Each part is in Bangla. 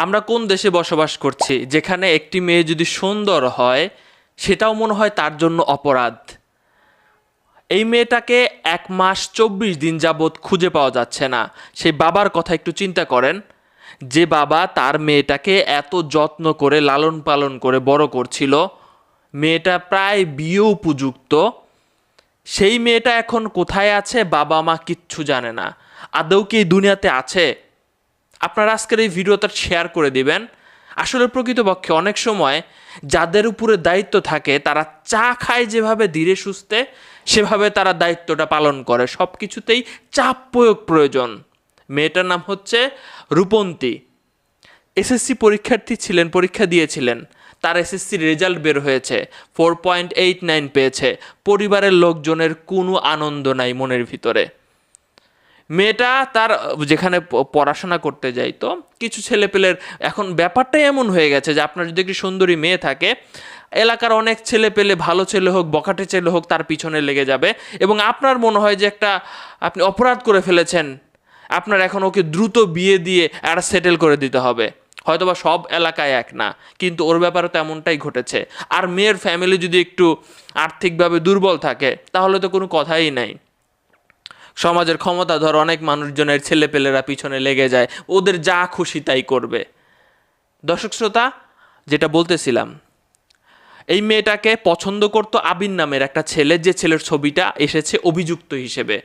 আমরা কোন দেশে বসবাস করছি? যেখানে একটি মেয়ে যদি সুন্দর হয়, সেটাও মনে হয় তার জন্য অপরাধ। এই মেয়েটাকে এক মাস চব্বিশ দিন যাবৎ খুঁজে পাওয়া যাচ্ছে না। সেই বাবার কথা একটু চিন্তা করেন। যে বাবা তার মেয়েটাকে এত যত্ন করে, লালন পালন করে বড় করছিল, মেয়েটা প্রায় বিয়ে উপযুক্ত। সেই মেয়েটা এখন কোথায় আছে? বাবা মা কিচ্ছু জানে না। আদৌ কি এই দুনিয়াতে আছে? আপনারা আজকের এই ভিডিওটা শেয়ার করে দিবেন। আসলে প্রকৃতপক্ষে অনেক সময় যাদের উপরে দায়িত্ব থাকে, তারা চা খায় যেভাবে ধীরে সুস্থে, সেভাবে তারা দায়িত্বটা পালন করে। সব কিছুতেই চাপ প্রয়োগ প্রয়োজন। মেয়েটার নাম হচ্ছে রূপন্তী। এসএসসি পরীক্ষার্থী ছিলেন, পরীক্ষা দিয়েছিলেন। তার এসএসসির রেজাল্ট বের হয়েছে ফোর পয়েন্ট এইট নাইন পেয়েছে। পরিবারের লোকজনের কোনো আনন্দ নাই মনের ভিতরে। মেয়েটা তার, যেখানে পড়াশোনা করতে যাইতো কিছু ছেলেপেলের, এখন ব্যাপারটাই এমন হয়ে গেছে যে আপনার যদি একটি সুন্দরী মেয়ে থাকে, এলাকার অনেক ছেলে পেলে ভালো ছেলে হোক, বখাটে ছেলে হোক, তার পিছনে লেগে যাবে এবং আপনার মনে হয় যে একটা, আপনি অপরাধ করে ফেলেছেন, আপনার এখন ওকে দ্রুত বিয়ে দিয়ে একটা সেটেল করে দিতে হবে। হয়তোবা সব এলাকায় এক না, কিন্তু ওর ব্যাপারে তো এমনটাই ঘটেছে। আর মেয়ের ফ্যামিলি যদি একটু আর্থিকভাবে দুর্বল থাকে, তাহলে তো কোনো কথাই নাই। সমাজের ক্ষমতাধর অনেক মানুষজনের ছেলেপেলেরা পিছনে লেগে যায়, ওদের যা খুশি তাই করবে। দর্শক শ্রোতা, যেটা বলতেছিলাম, এই মেয়েটাকে পছন্দ করতো আবিন নামের একটা ছেলে, যে ছেলের ছবিটা এসেছে অভিযুক্ত হিসেবে।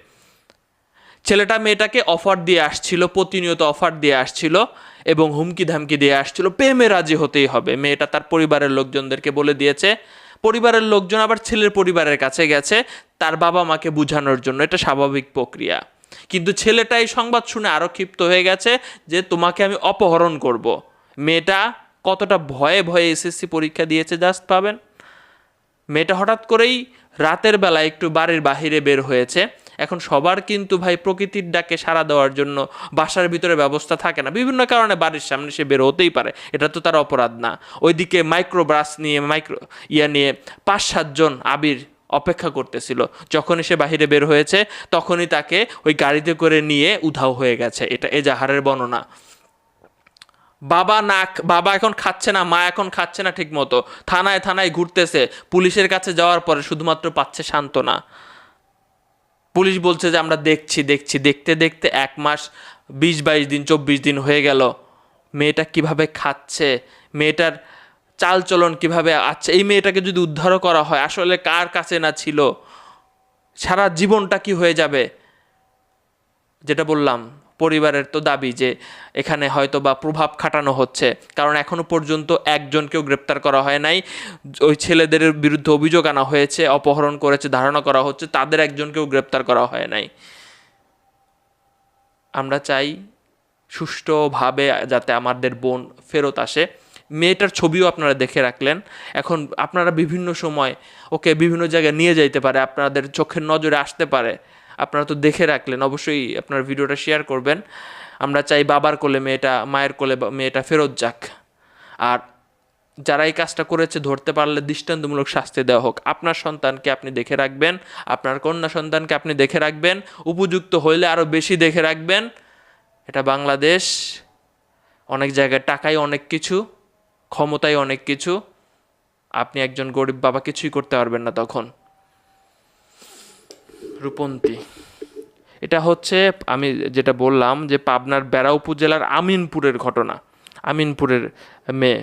ছেলেটা মেয়েটাকে অফার দিয়ে আসছিল, প্রতিনিয়ত অফার দিয়ে আসছিল এবং হুমকি ধামকি দিয়ে আসছিল। প্রেমে রাজি হতেই হবে। মেয়েটা তার পরিবারের লোকজনদেরকে বলে দিয়েছে পরিবারের লোকজন আবার ছেলের পরিবারের কাছে গেছে, তার বাবা মাকে বোঝানোর জন্য। এটা স্বাভাবিক প্রক্রিয়া। কিন্তু ছেলেটা এই সংবাদ শুনে আরও ক্ষিপ্ত হয়ে গেছে যে, তোমাকে আমি অপহরণ করব। মেয়েটা কতটা ভয়ে ভয়ে এসএসসি পরীক্ষা দিয়েছে, জাস্ট পাবেন? মেয়েটা হঠাৎ করেই রাতের বেলা একটু বাড়ির বাহিরে বের হয়েছে। এখন সবার কিন্তু ভাই প্রকৃতির ডাকে সাড়া দেওয়ার জন্য বাসার ভিতরে ব্যবস্থা থাকে না। বিভিন্ন কারণে বাড়ির সামনে সে বের হতেই পারে, এটা তো তার অপরাধ না। ওইদিকে মাইক্রো ব্রাশ নিয়ে মাইক্রো ইয়া নিয়ে পাঁচ সাতজন আবির অপেক্ষা করতেছিল। যখনই সে বাহিরে বের হয়েছে, তখনই তাকে ওই গাড়িতে করে নিয়ে উধাও হয়ে গেছে। এটা এজাহারের বর্ণনা। বাবা না বাবা এখন খাচ্ছে না, মা এখন খাচ্ছে না ঠিক মতো থানায় থানায় ঘুরতেছে। পুলিশের কাছে যাওয়ার পরে শুধুমাত্র পাচ্ছে সান্ত্বনা। পুলিশ বলছে যে আমরা দেখছি দেখছি। দেখতে দেখতে এক মাস বিশ, বাইশ দিন, চব্বিশ দিন হয়ে গেল। মেয়েটা কীভাবে খাচ্ছে? মেয়েটার চালচলন কীভাবে আছে? এই মেয়েটাকে যদি উদ্ধারও করা হয়, আসলে কার কাছে না ছিল? সারা জীবনটা কি হয়ে যাবে? যেটা বললাম পরিবারের তো দাবি যে এখানে হয়তো বা প্রভাব খাটানো হচ্ছে। কারণ এখনও পর্যন্ত একজনকেও গ্রেপ্তার করা হয় নাই। ওই ছেলেদের বিরুদ্ধে অভিযোগ আনা হয়েছে, অপহরণ করেছে, ধারণা করা হচ্ছে, তাদের একজনকেও গ্রেপ্তার করা হয় নাই। আমরা চাই সুষ্ঠুভাবে যাতে আমাদের বোন ফেরত আসে। মেয়েটার ছবিও আপনারা দেখে রাখলেন। এখন আপনারা বিভিন্ন সময় ওকে বিভিন্ন জায়গায় নিয়ে যাইতে পারে, আপনাদের চোখের নজরে আসতে পারে। আপনারা তো দেখে রাখলেন, অবশ্যই আপনার ভিডিওটা শেয়ার করবেন। আমরা চাই বাবার কোলে মেয়েটা, মায়ের কোলে মেয়েটা ফেরত যাক। আর যারা এই কাজটা করেছে, ধরতে পারলে দৃষ্টান্তমূলক শাস্তি দেওয়া হোক। আপনার সন্তানকে আপনি দেখে রাখবেন, আপনার কন্যা সন্তানকে আপনি দেখে রাখবেন, উপযুক্ত হইলে আরও বেশি দেখে রাখবেন। এটা বাংলাদেশ, অনেক জায়গায় টাকাই অনেক কিছু, ক্ষমতাই অনেক কিছু। আপনি একজন গরিব বাবা, কিছুই করতে পারবেন না তখন। রূপন্তী। এটা হচ্ছে আমি যেটা বললাম যে পাবনার বেড়া উপজেলার আমিনপুরের ঘটনা আমিনপুরের মেয়ে।